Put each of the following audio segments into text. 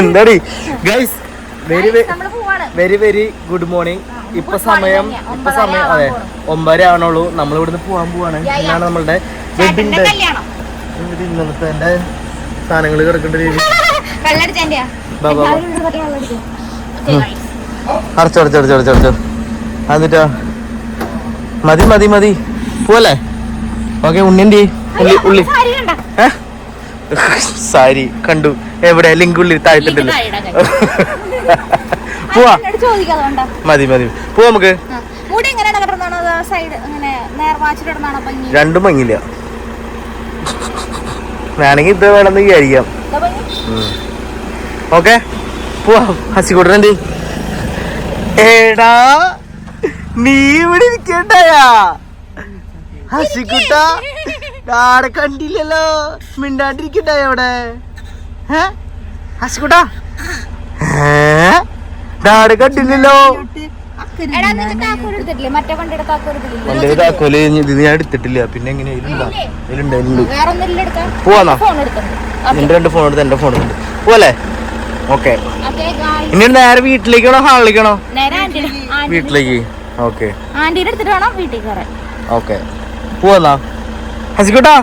എന്താടി? Guys very very very good morning ഇപ്പൊ സമയം ഇപ്പൊ സമയം അതെ ഒമ്പര ഒമ്പതര ആവണുള്ളൂ. നമ്മൾ ഇവിടുന്ന് പോവാൻ പോവാണ്. ഇന്നാണ് നമ്മളുടെ വെഡിങ് ഇന്നലത്തെ എന്റെ സാധനങ്ങൾ കിടക്കേണ്ട? രീതി അടച്ചടച്ചടച്ചടച്ചടച്ചു എന്നിട്ടോ? മതി മതി മതി. പോവല്ലേ? ഓക്കെ ഉണ്ണിന്റെ ഉള്ളി ഉള്ളി. ഏഹ്? സാരി കണ്ടു. എവിടെ? ലിങ്ക് ഉള്ളി താഴ്ത്തിട്ടില്ല പോവാ. മതി മതി. പോവാ നമുക്ക്. രണ്ടും ഭംഗിയില്ല. വേണമെങ്കിൽ ഇത് വേണമെന്ന് വിചാരിക്കാം? ഓക്കെ. പോവാ. ഹസിക്കൂട്ടൻ ഏടാ നീ ഇവിടെ ഇരിക്കണ്ടയാ ഹസിക്കുട്ട ആടെ കണ്ടില്ലല്ലോ. മിണ്ടാണ്ടിരിക്കണ്ടായ അവിടെ? ഏ? ഹസിക്കുട്ട ഡാടെ കണ്ടില്ലല്ലോ. എടാ നിന്റെ താക്കോൽ എടുത്തിട്ടില്ലേ? മറ്റേ വണ്ടിയുടെ താക്കോൽ എടുത്തിട്ടില്ലേ എന്റെ താക്കോൽ ഇത് ഞാൻ എടുത്തിട്ടില്ല. പിന്നെ എങ്ങനെ പോവാന്നാ? രണ്ട് ഫോൺ എടുത്ത് എന്റെ ഫോൺ എടുത്ത്. പോലെ ഓക്കെ ഓക്കെ ഇനി നേരെ വീട്ടിലേക്കാണോ ഹാളിലേക്കാണോ വീട്ടിലേക്ക്. Okay okay പോവാന്നാ? ഹസിക്കോട്ടാ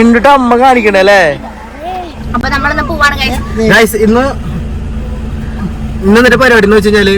എന്നിട്ട് അമ്മ കാണിക്കണേ അല്ലേ? അപ്പൊ നമ്മളിന്ന് പോവാണ് ഗൈസ് ഇന്ന് ഇന്ന് എന്നിട്ട് പരിപാടി എന്ന് വെച്ചാൽ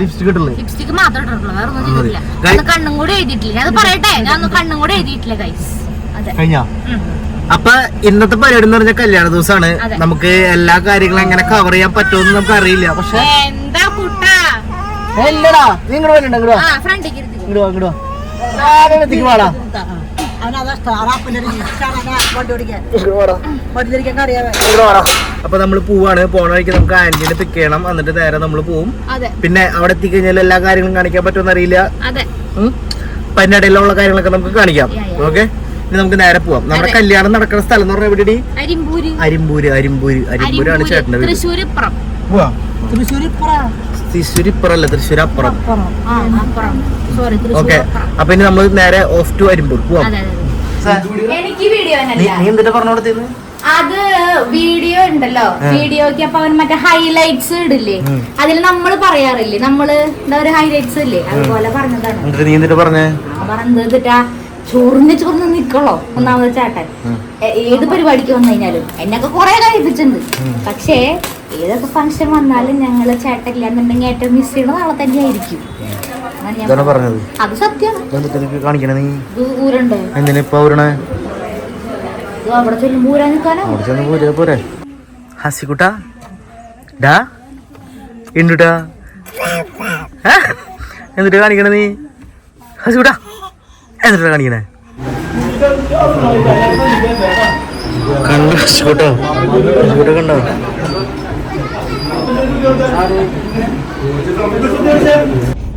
ലിപ്സ്റ്റിക് ലിപ്സ്റ്റിക് മാത്രം ഇട്ടിട്ടുള്ളൂ. വേറെ ഒന്നും ചെയ്തിട്ടില്ല. കണ്ണും കൂടി എഴുതിയിട്ടില്ല? അത് പറയട്ടെ. ഞാൻ കണ്ണും കൂടി എഴുതിയിട്ടില്ല ഗൈസ് അതെ. കഴിഞ്ഞാ. അപ്പൊ ഇന്നത്തെ പരിപാടി എന്ന് പറഞ്ഞ കല്യാണ ദിവസമാണ് നമുക്ക് എല്ലാ കാര്യങ്ങളും എങ്ങനെ കവർ ചെയ്യാൻ പറ്റുമെന്ന് നമുക്ക് അറിയില്ല. പക്ഷെ എന്താ കുട്ടാ? ഇല്ലടാ. നീ ഇങ്ങോട്ട് വരണ്ട ഇങ്ങോട്ട് വാ. ആ ഫ്രണ്ടിക്ക് ഇരുത്തി. ഇങ്ങോട്ട് വാ ഇങ്ങോട്ട് വാ. ആരെത്തിക്ക് വാടാ. അപ്പൊ നമ്മൾ പോവാണ് പോണ വഴിക്ക് നമുക്ക് ആന്റീനെ പിക്ക് ചെയ്യണം എന്നിട്ട് നേരെ നമ്മൾ പോവും പിന്നെ അവിടെ എത്തിക്കഴിഞ്ഞാൽ എല്ലാ കാര്യങ്ങളും കാണിക്കാൻ പറ്റുമെന്ന് അറിയില്ല പന്നിടയിലുള്ള കാര്യങ്ങളൊക്കെ നമുക്ക് കാണിക്കാം. ഓക്കെ ഇനി നമുക്ക് നേരെ പോവാം നമ്മുടെ കല്യാണം നടക്കുന്ന സ്ഥലം എന്ന് പറഞ്ഞാൽ എവിടെ അരിമ്പൂര് അരിമ്പൂര് അരിമ്പൂര് അരിമ്പൂരാണ് പോവാം തൃശ്ശൂർ ഇപ്പുറല്ല തൃശ്ശൂർ അപ്പുറം. ഓക്കെ അപ്പൊ ഇനി നമ്മൾ നേരെ ഓഫ് ടു അരിമ്പൂർ. പോവാം. അതെ എനിക്ക് വീഡിയോ നീ നീ എന്തിനാ പറഞ്ഞു കൊടുത്തത് അത് വീഡിയോ ഉണ്ടല്ലോ. വീഡിയോക്ക് അപ്പൊ അവൻ മറ്റേ ഹൈലൈറ്റ്സ് ഇടില്ലേ? അതിൽ നമ്മൾ പറയാറില്ലേ? നമ്മൾ എന്താ ഒരു ഹൈലൈറ്റ്സ് ഇല്ലേ? അതുപോലെ പറഞ്ഞതാണ്. നീ ചോറിന് ചൊറിഞ്ഞ് നിക്കളോ ഒന്നാമത് ചേട്ടൻ. ഏത് പരിപാടിക്ക് വന്നു കഴിഞ്ഞാലും. എന്നൊക്കെ കൊറേ കഴിപ്പിച്ചിട്ടുണ്ട്. പക്ഷേ ഏതൊക്കെ ഫംഗ്ഷൻ വന്നാലും ഞങ്ങൾ ചേട്ടനില്ല എന്നുണ്ടെങ്കിൽ ഏറ്റവും മിസ് ചെയ്യണത് നാളെ തന്നെ ആയിരിക്കും അത് സത്യമാണ് എന്നിട്ട് നിനക്ക് കാണിക്കണേ നീ. ഇത് ഊരുണ്ട്. അവിടെ ചെല്ലുമ്പോ ഊരാൻ നിൽക്കാനോ? ഹസിക്കുട്ട ഡാ. എന്നിട്ട് കാണിക്കണേ നീ? ഹസിക്കുട്ട എന്നിട്ടാ കാണിക്കണേ? കണ്ടോ ഹസിക്കുട്ടോ ഹസിക്കുട്ട കണ്ടോ?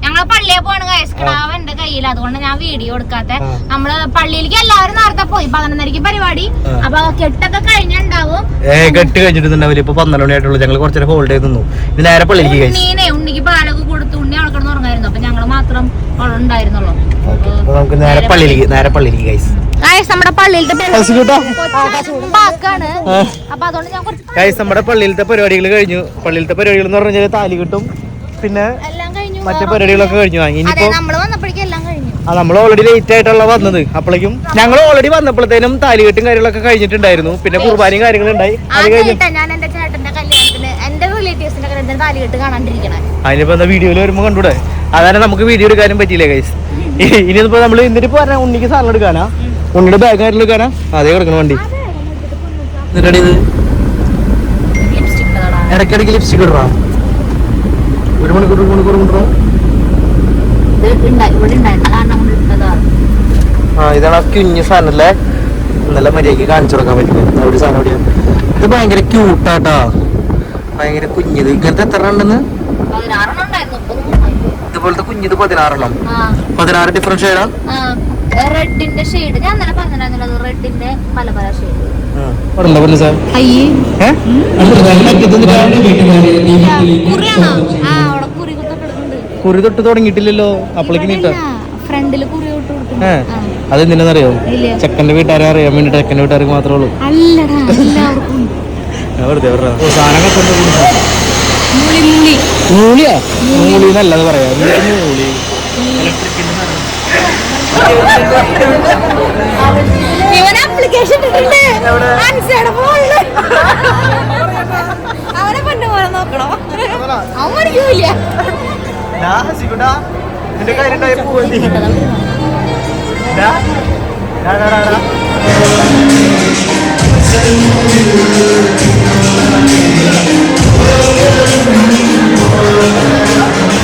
ഞങ്ങൾ പള്ളിയിൽ പോവാണ് കിടാവ് എന്റെ കയ്യിൽ അതുകൊണ്ട് ഞാൻ വീഡിയോ എടുക്കാത്ത. നമ്മൾ പള്ളിയിലേക്ക് എല്ലാവരും നേരത്തെ പോയി. പതിനൊന്നരക്ക് പരിപാടി. അപ്പൊ കെട്ടൊക്കെ കഴിഞ്ഞിട്ടുണ്ടാവും. ഏ കെട്ട് കഴിഞ്ഞിട്ടുണ്ടാവില്ല. ഇപ്പൊ പന്ത്രണ്ട് മണിയായിട്ടുള്ളൂ. ഞങ്ങൾ കുറച്ചേരം ഹോൾഡ് ചെയ്ത് നിന്നു. ഇത് നേരെ പള്ളിയിലേക്ക് ഉണ്ണീനെ ഉണ്ണിക്ക് പാലൊക്കെ കൊടുത്തു ഉണ്ണി ആൾക്കിടന്ന് ഉറങ്ങായിരുന്നു. അപ്പൊ ഞങ്ങൾ മാത്രം ഉണ്ടായിരുന്നുള്ളൂ. നമുക്ക് നേരെ പള്ളിയിലേക്ക് നേരെ പള്ളിയിലേക്ക് കഴിച്ചു നമ്മുടെ പള്ളിയിലത്തെ പരിപാടികൾ കഴിഞ്ഞു. പള്ളിയിലത്തെ പരിപാടികൾ എന്ന് പറഞ്ഞാൽ താലി കിട്ടും പിന്നെ മറ്റേ പരിപാടികളൊക്കെ കഴിഞ്ഞു. ഇനിയിപ്പോ ആ നമ്മൾ ഓൾറെഡി ലേറ്റ് ആയിട്ടുള്ള വന്നത്. അപ്പോഴേക്കും ഞങ്ങൾ ഓൾറെഡി വന്നപ്പോഴത്തേനും താലികെട്ടും കാര്യങ്ങളൊക്കെ കഴിഞ്ഞിട്ടുണ്ടായിരുന്നു. പിന്നെ കുർബാനയും കാര്യങ്ങളും ഉണ്ടായി അത് കഴിഞ്ഞു ഞാൻ എന്റെ ചേട്ടന്റെ കല്യാണത്തിന് എന്റെ റിലേറ്റീവ്സിന്റെ കല്യാണത്തിന് താലി കെട്ട് കാണാണ്ടിരിക്കണേ. അതിനിപ്പോ എന്താ വീഡിയോയിൽ വരുമ്പോ കണ്ടൂടെ? അതാണ് നമുക്ക് വീഡിയോ എടുക്കാനും പറ്റിയില്ല ഗൈസ് ഇനിയിപ്പോ നമ്മൾ എന്നിട്ട് പറഞ്ഞ ഉണ്ണിക്ക് സാധനം എടുക്കാനാ? ഉണ്ണിയുടെ ബാഗ് ആയിട്ട് കാരണം അതേ കിടക്കണ വണ്ടി. എന്നിട്ടാണ് ഇത്? ലിപ്സ്റ്റിക് ഇടയ്ക്കിടയ്ക്ക് ലിപ്സ്റ്റിക് ഇടറാ. ഒരു മണിക്കൂർ ഒരു മണിക്കൂർ കൊണ്ടുവരാ ആ ഇതാണ് ആ കുഞ്ഞു സാധനല്ലേ നല്ല മര്യാദയ്ക്ക് കാണിച്ചു കൊടുക്കാൻ പറ്റും. ഒരു സാധനം എവിടെയാ ഇത് ഭയങ്കര ക്യൂട്ടാട്ടാ ഭയങ്കര കുഞ്ഞിത്. ഇങ്ങനത്തെ എത്ര ഉണ്ടെന്ന്? ഇതുപോലത്തെ കുഞ്ഞിത് പതിനാറെണ്ണം. പതിനാറ് ഡിഫറൻസ് ഷെയ്ഡാ റെഡിന്റെ ഷെയ്ഡ് ഞാൻ ഇന്നലെ പറഞ്ഞിട്ടുണ്ടായിരുന്നല്ലോ റെഡിന്റെ പല പല ഷെയ്ഡ് കുറി തൊട്ട് തുടങ്ങിയിട്ടില്ലല്ലോ. അപ്പളേക്ക് നീട്ടാ. ഫ്രണ്ടിൽ കുറി തൊട്ട് ഏ. കൊടുക്കുന്നുണ്ട് അതെന്തിനാന്നറിയോ? ഇല്ല. ചെക്കന്റെ വീട്ടുകാരെ അറിയാൻ വേണ്ടി ചെക്കന്റെ വീട്ടുകാർക്ക് മാത്രമേ ഉള്ളൂ. അല്ലടാ എല്ലാവർക്കും. ഞാൻ വെറുതെ പറഞ്ഞതാ. ഓ, സാധനം കത്തുണ്ട് മുളി മുളി മൂളിയാ. മൂളി എന്നല്ലത് പറയാ. മൂളി? ഇവൻ ആപ്ലിക്കേഷൻ ഇട്ടിട്ടുണ്ട്. അവനെ പണ്ട് പോലെ നോക്കണോ? അവൻ പഠിക്കൂല എന്റെ.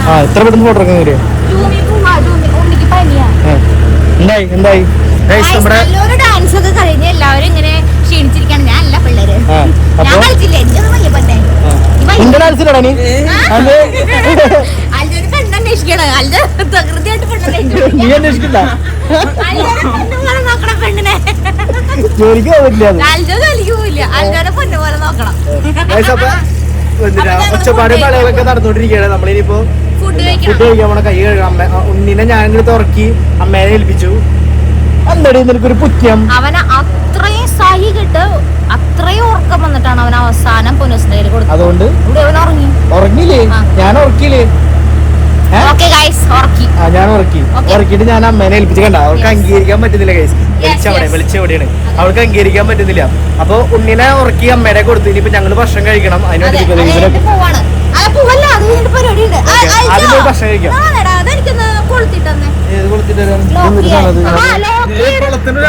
ആ എത്ര പെട്ടെന്ന് ഫോട്ടോ കയറിയോ ജൂമി പോവാ ജൂമി ഉണ്ണിക്ക് പനിയാ എന്തായി? എന്തായി? നമ്മുടെ ഡാൻസ് ഒക്കെ കഴിഞ്ഞ് എല്ലാവരും ഇങ്ങനെ ക്ഷീണിച്ചിരിക്കാണ്. ഞാൻ അല്ല പിള്ളേര്. ഞാൻ അപ്പൊ? കളിച്ചില്ല. എനിക്കൊന്നും വയ്യ പറ്റേ നിന്റെ ഡാൻസിലാടാ നീ അല്ലൊരു പെണ്ണന്വേഷിക്കണം അല്ല? പ്രകൃതിയായിട്ട് അന്വേഷിക്കണ്ട. ജോലിക്ക് പോകില്ല ഒച്ചപ്പാട് നടന്നുകൊണ്ടിരിക്കുകയാണ് നമ്മളിനിപ്പോ ഫുഡ് കഴിക്കാൻ പോണ കൈ കഴുകാൻ ഉണ്ണിനെ ഞാൻ ഇങ്ങോട്ട് ഉറക്കി അമ്മേനെ ഏൽപ്പിച്ചു. എന്താടി നിനക്കൊരു പുത്യം. അവന് അത്രയും സഹി കിട്ട് അത്രയും ഉറക്കം വന്നിട്ടാണ് അവൻ അവസാനം പുനഃസ്ഥയിൽ കൊടുത്തത്. അതുകൊണ്ട്? അവൻ ഉറങ്ങി. ഉറങ്ങില്ലേ? ഞാൻ ഉറക്കില്ലേ ഏ? ഗൈസ് ഉറക്കി. ഞാൻ ഉറക്കി. ഉറക്കിട്ട് ഞാൻ അമ്മേനെ ഏൽപ്പിച്ച്. കണ്ട? അവൾക്ക്. അംഗീകരിക്കാൻ പറ്റുന്നില്ല ഗൈസ് വെളിച്ചവിടെ. വെളിച്ചെവിടെയാണ് അവൾക്ക് അംഗീകരിക്കാൻ പറ്റുന്നില്ല. അപ്പൊ ഉണ്ണിനെ ഉറക്കി അമ്മേനെ കൊടുത്തു. ഇനിയിപ്പോ ഞങ്ങൾ ഭക്ഷണം കഴിക്കണം. അതെ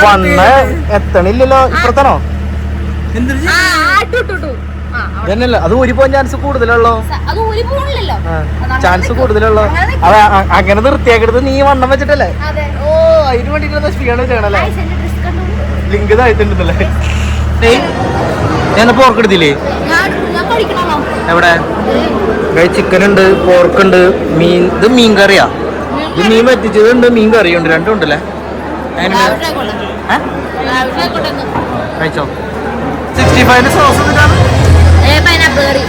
വന്ന എത്തണില്ലല്ലോ അവിടെ. തന്നെയല്ല അത് ഒരു പോകാൻ ചാൻസ് കൂടുതലുള്ളോ? ചാൻസ്. കൂടുതലുള്ളോ? അങ്ങനെ നിർത്തിയാക്കരുത് നീ വണ്ണം വെച്ചിട്ടല്ലേ? അതെ. ഓ അതിന് വേണ്ടിട്ട് നശിപ്പിക്കാണ് ചെയ്യണല്ലേ? ലിങ്ക് ഇതായിട്ടുണ്ടല്ലേ ഞാൻ പോർക്ക് എടുത്തില്ലേ ഞാൻ ഞാൻ കഴിക്കണോ എവിടെ? ചിക്കൻ ഉണ്ട് പോർക്ക് ഉണ്ട് മീൻ ഇത് മീൻ കറിയാ. ഇത് മീൻ പറ്റിച്ചതുണ്ട് മീൻ കറിയുണ്ട് രണ്ടും ഉണ്ടല്ലേ? കഴിച്ചോ? സിക്സ്റ്റി ഫൈവിന് സോസ് ഏത് പൈനാപ്പിൾ കറി?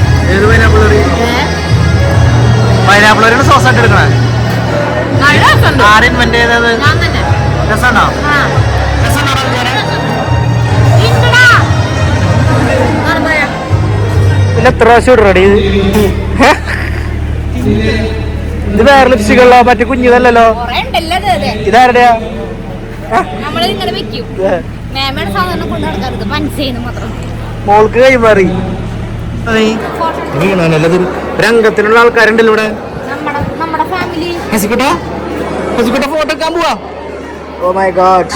പൈനാപ്പിൾ കറിയുടെ സോസ് ആയിട്ട് എടുക്കണേ. ആരും രസമുണ്ടോ? പിന്നെ എത്ര പ്രാവശ്യം ഇടറടി ഇത് വേറെ ലിപ്സ്റ്റിക്കുള്ള മറ്റേ ഇത്. ഇതാരുടെയാ? മോൾക്ക് കൈമാറി. രംഗത്തിലുള്ള ആൾക്കാരുണ്ടല്ലോ ഇവിടെ. നമ്മുടെ നമ്മുടെ ഫാമിലി ഹസിക്കുട്ട? ഹസിക്കുട്ട ഫോട്ടോ എടുക്കാൻ പോവാ. ഓ മൈ ഗോഡ്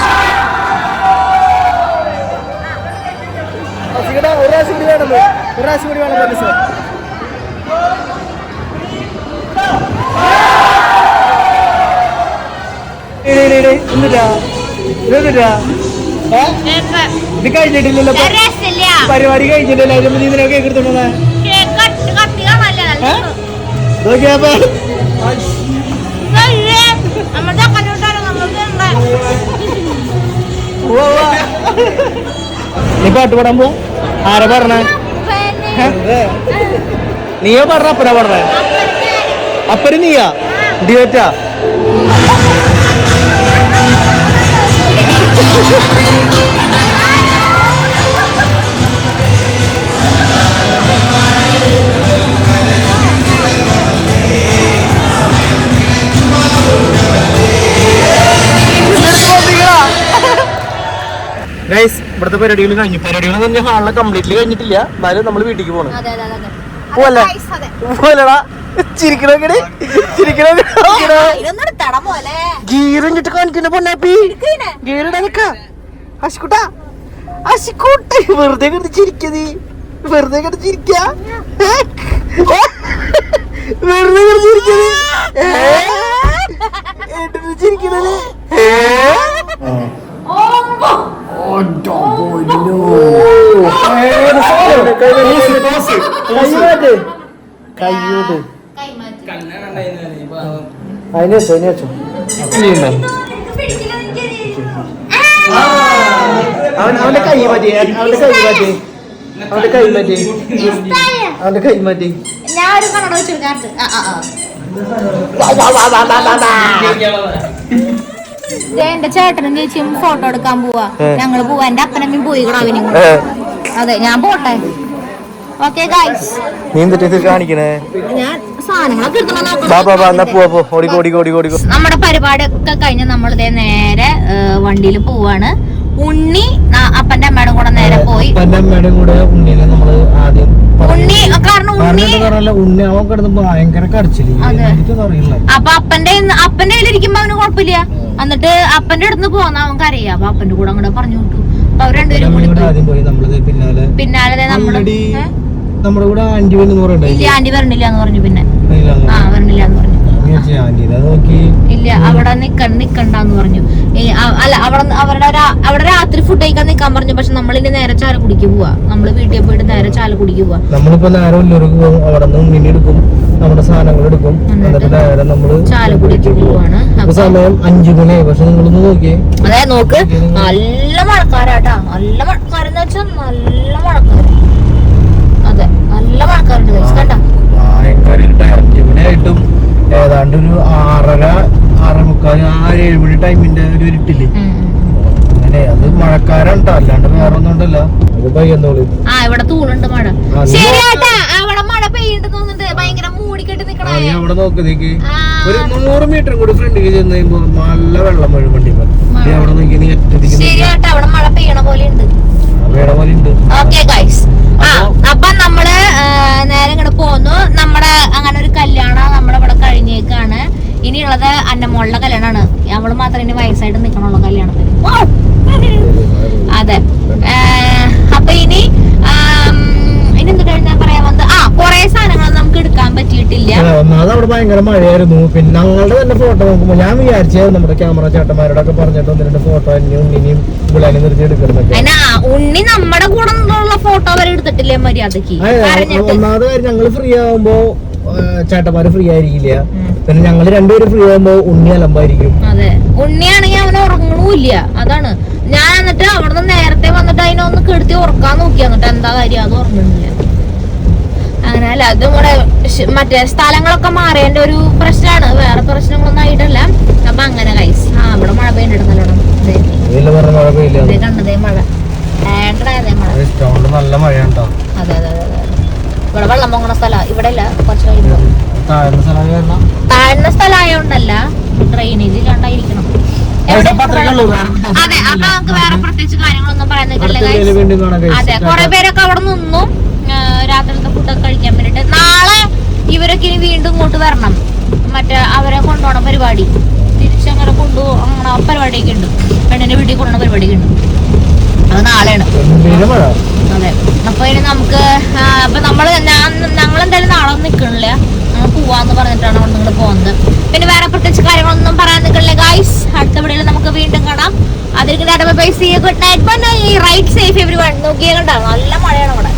ഹസിക്കുട്ട ഒരു പ്രാവശ്യം കൂടി വേണമല്ലോ ഒരു പ്രാവശ്യം കൂടി വേണം ഏ? ഇത് കഴിഞ്ഞിട്ടില്ലല്ലോ. പരിപാടി കഴിഞ്ഞിട്ടില്ല. ഇതിനൊക്കെ നീ പാട്ട് പാടാൻ പോ ആരാ പാടണേ? നീയോ പറഞ്ഞ അപ്പനാ പാടണേ? അപ്പര് നീയാ? ഡിയോറ്റാ ഗൈസ് ഇവിടുത്തെ പരിപാടികൾ കഴിഞ്ഞു. പരിപാടികൾ തന്നെ ഹാളിലെ കംപ്ലീറ്റ്ലി കഴിഞ്ഞിട്ടില്ല. എന്നാലും നമ്മൾ വീട്ടിലേക്ക് പോകണം പോവല്ലേ? പോലടാ ചിരിക്കണോക്കടി ചിരിക്കണോ ഗീറിഞ്ഞിട്ട് കാണിക്കുന്ന പൊന്നാപ്പി. ഗീറിടാ നിക്ക അശിക്കുട്ട അശിക്കൂട്ട് വെറുതെ കിടന്ന് ചിരിക്കതി വെറുതെ കിടന്ന് ചിരിക്ക? വെറുതെ കിടന്ന് ചിരിക്കതി ചിരിക്കണത് ഏ? കയ്യോട്ട് അതിന് അതിന് വെച്ചോ അവൻ അവന്റെ കൈ മാറ്റി. അവന്റെ കൈ മാറ്റി. അവന്റെ കൈ മാറ്റി. അവന്റെ കൈ മാറ്റി. ഞാൻ ഒരു കണ്ണട വെച്ചെടുക്കാറുണ്ട് ആ ആ ആ ദേ എന്റെ ചേട്ടനും ചേച്ചിയും ഫോട്ടോ എടുക്കാൻ പോവാ. ഞങ്ങൾ പോവാ. എന്റെ അപ്പനമ്മയും പോയി. അതെ ഞാൻ പോട്ടെ. നീ കാണിക്കണേ? നമ്മുടെ പരിപാടിയൊക്കെ കഴിഞ്ഞ് നമ്മൾ ഇതേ നേരെ വണ്ടിയിൽ പോവാണ്. ഉണ്ണി അപ്പന്റെ അമ്മയുടെ കൂടെ നേരെ പോയി. അപ്പന്റെ അമ്മയുടെ കൂടെ ഉണ്ണിനെ നമ്മൾ ആദ്യം ഉണ്ണി കാരണം ഉണ്ണി പറഞ്ഞില്ല ഉണ്ണി അവൻ കിടന്ന് ഭയങ്കര അപ്പൊ അപ്പന്റെ അപ്പന്റെ കയ്യിലിരിക്കുമ്പോ അവന് കുഴപ്പമില്ല. എന്നിട്ട് അപ്പന്റെ അടുത്ത് പോന്ന അവൻ കരയാ. അപ്പൊ അപ്പന്റെ കൂടെ അങ്ങോട്ട് പറഞ്ഞു വിട്ടു. അപ്പൊ അവർ രണ്ടുപേരും കൂടി ആദ്യം പോയി നമ്മളിത് പിന്നാലെ പിന്നാലെ നമ്മൾ? നമ്മുടെ കൂടെ ആന്റി വന്നു പറയണ്ടേ ഇല്ല ആന്റി വരണില്ല എന്ന് പറഞ്ഞു പിന്നെ. ആ വരണില്ല എന്ന് പറഞ്ഞു. ഇല്ല അവിടെ നിക്കണ്ട നിക്കണ്ടെന്ന് പറഞ്ഞു. അല്ല അവിടെ അവരുടെ അവിടെ രാത്രി ഫുഡ് കഴിക്കാൻ നിക്കാൻ പറഞ്ഞു. പക്ഷെ നമ്മളിന്റെ നേരെ ചാലക്കുടിക്ക് പോവാ. നമ്മൾ വീട്ടിൽ പോയിട്ട് നേരെ ചാലക്കുടിക്ക് പോവാ. നമ്മളിപ്പോ നേരെ അവിടെ നിന്ന് എടുക്കും. നമ്മുടെ സാധനങ്ങൾ എടുക്കും. എന്നിട്ട് നേരെ നമ്മൾ ചാലക്കുടിക്ക് പോവാണ്. സമയം അഞ്ചു മണിയായി പക്ഷെ നിങ്ങളൊന്ന് നോക്കിയേ. അതെ നോക്ക് നല്ല മഴക്കാരാട്ടാ. നല്ല മഴക്കാരെന്ന് വെച്ചാൽ നല്ല മഴക്കാര് അതെ നല്ല മഴക്കാരുണ്ട് guys. കണ്ട ഭയങ്കര ഇരുട്ടായി. അഞ്ചു മണിയായിട്ടും ഏതാണ്ട് ഒരു ആറര ആറേ മുക്കാൽ ആ ഏഴ് മണി ടൈമിന്റെ ഒരു ഇരുട്ടില്ലേ അങ്ങനെ അത് മഴക്കാരാണ് ട്ടോ. അല്ലാണ്ട് വേറെ ഒന്നും ഉണ്ടല്ല. അത് പയ്യന്നോളി. ആ ഇവിടെ തൂളുണ്ട് മഴ. അവിടെ മഴ പെയ്യുണ്ട് തോന്നുന്നുണ്ട്. ഭയങ്കര മൂടിക്കെട്ട് നിക്കണേ അവിടെ നോക്ക് നീക്ക്. ഒരു നൂറ് മീറ്റർ കൂടി ഫ്രണ്ടിലേക്ക് ചെന്ന് കഴിയുമ്പോ നല്ല വെള്ളം വീഴും വണ്ടി അവിടെ നോക്കി നീ ഒറ്റയ്ക്ക് ശരിയാട്ടാ അവിടെ മഴ പെയ്യണ പോലെ ഉണ്ട്. ഓക്കെ ഗൈസ് ആ അപ്പൊ നമ്മൾ നേരെ ഇങ്ങോട്ട് പോന്നു. നമ്മുടെ അങ്ങനെ ഒരു കല്യാണം നമ്മുടെ ഇവിടെ കഴിഞ്ഞേക്കാണ്. ഇനിയുള്ളത് അന്നമോളുടെ കല്യാണമാണ് അവൾ മാത്രമേ ഇനി വയസ്സായിട്ട് നിക്കണുള്ളൂ കല്യാണത്തിന്! അതെ. അപ്പൊ ഇനി ഇനി എന്തിട്ടാ ഞാൻ പറയാൻ വന്നത്? ആ കൊറേ സാധനങ്ങൾ നമുക്ക് എടുക്കാൻ പറ്റിയിട്ടില്ല ഒന്നാമത് അവിടെ ഭയങ്കര മഴയായിരുന്നു. പിന്നെ ഞങ്ങളുടെ തന്നെ ഫോട്ടോ നോക്കുമ്പോ ഞാൻ വിചാരിച്ചത് നമ്മുടെ ക്യാമറ ചേട്ടന്മാരോടൊക്കെ പറഞ്ഞിട്ട് ഒന്ന് രണ്ട് ഫോട്ടോ എന്നെ ഉണ്ണിനെയും പിള്ളേനെ നിർത്തി എടുക്കണമെന്നൊക്കെ. അതിനാ ഉണ്ണി നമ്മുടെ കൂടെ നിന്നുള്ള ഫോട്ടോ വരെ എടുത്തിട്ടില്ലേ മര്യാദയ്ക്ക് ഒന്നാമത് കാര്യം ഞങ്ങൾ ഫ്രീ ആവുമ്പോ ചേട്ടന്മാര് ഫ്രീ ആയിരിക്കില്ല. പിന്നെ ഞങ്ങൾ രണ്ടുപേരും ഫ്രീ ആവുമ്പോ ഉണ്ണി അലമ്പായിരിക്കും. അതെ. ഉണ്ണിയാണെങ്കിൽ അവൻ ഉറങ്ങണൂല്ല. അതാണ്. ഞാൻ എന്നിട്ട് അവിടുന്ന് നേരത്തെ വന്നിട്ട് അതിനെ ഒന്ന് കെടുത്തി ഉറക്കാൻ നോക്കി. എന്നിട്ട് എന്താ കാര്യം? അത് ഉറങ്ങണില്ല അങ്ങനെ അല്ല അതും കൂടെ മറ്റേ സ്ഥലങ്ങളൊക്കെ മാറേണ്ട ഒരു പ്രശ്നമാണ് വേറെ പ്രശ്നങ്ങളൊന്നും ആയിട്ടല്ല. അപ്പൊ അങ്ങനെ കൈസ് ആ ഇവിടെ മഴ പെയ്യുന്നുണ്ട് നല്ലോണം. കണ്ടതേ മഴ നല്ല മഴയുണ്ടോ അതെ അതെ അതെ ഇവിടെ വെള്ളം പൊങ്ങണ സ്ഥലം. ഇവിടെ അല്ല കുറച്ച് കഴിയുമ്പോ താഴ്ന്ന സ്ഥലമായോണ്ടല്ല ഡ്രെയിനേജ് ഇല്ലാണ്ടായിരിക്കണം. അതെ അപ്പൊ നമുക്ക് വേറെ പ്രത്യേകിച്ച് കാര്യങ്ങളൊന്നും പറയാൻ നിൽക്കില്ല. അതെ കുറെ പേരൊക്കെ അവിടെ നിന്നു. ആ, രാത്രിയിലത്തെ ഫുഡൊക്കെ കഴിക്കാൻ വേണ്ടിട്ട്. നാളെ ഇവരൊക്കെ ഇനി വീണ്ടും ഇങ്ങോട്ട് വരണം. മറ്റേ അവരെ കൊണ്ടുപോകണ പരിപാടി. തിരിച്ചങ്ങനെ കൊണ്ടു അങ്ങനെ പരിപാടിയൊക്കെ ഉണ്ട്. പെണ്ണിന്റെ വീട്ടിൽ കൊണ്ടുപോകണ പരിപാടിയൊക്കെ ഉണ്ട്. അത് നാളെയാണ്. അതെ. അപ്പൊ ഇനി നമുക്ക് അപ്പൊ നമ്മൾ ഞങ്ങൾ എന്തായാലും നാളെ ഒന്നും നിക്കണില്ല. ഞങ്ങൾ പോവാന്ന് പറഞ്ഞിട്ടാണ് അവിടെ നിങ്ങൾ പോകുന്നത് പിന്നെ വേറെ പ്രത്യേകിച്ച് കാര്യങ്ങളൊന്നും പറയാൻ നിൽക്കണില്ല ഗൈസ് അടുത്ത വീഡിയോയിൽ നമുക്ക് വീണ്ടും കാണാം. അതിലേക്ക് good night right safe everyone നോക്കിയേ കണ്ടോ? നല്ല മഴയാണ് അവിടെ.